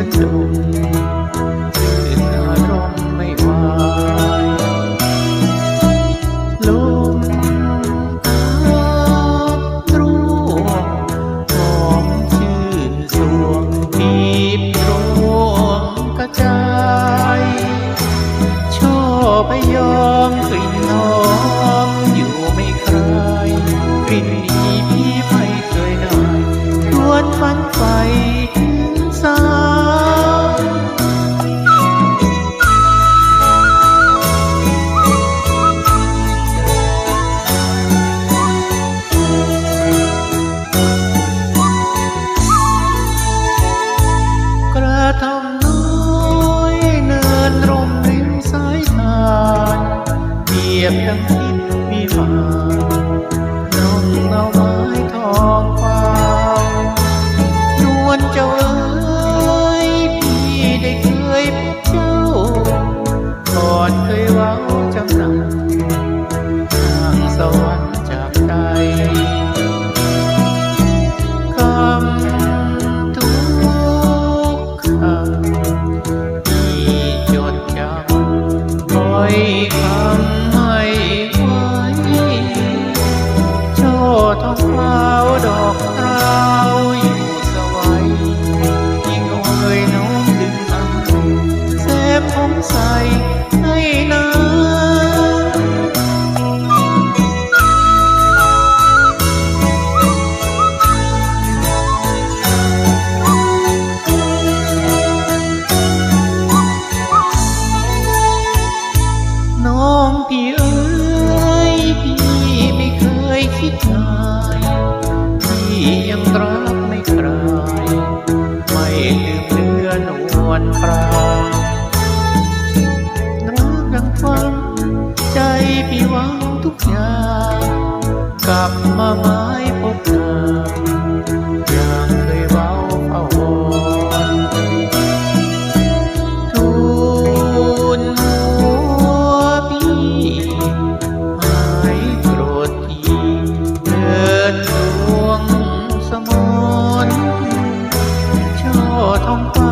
ah ยบดังทิพย์วิมานรองเงาไม้ทอง ยังรักไม่คลายไม่ลืมเลือนวลปรารักดังฟัง ใจพี่หวังทุกอย่างกลับมามา 我痛快。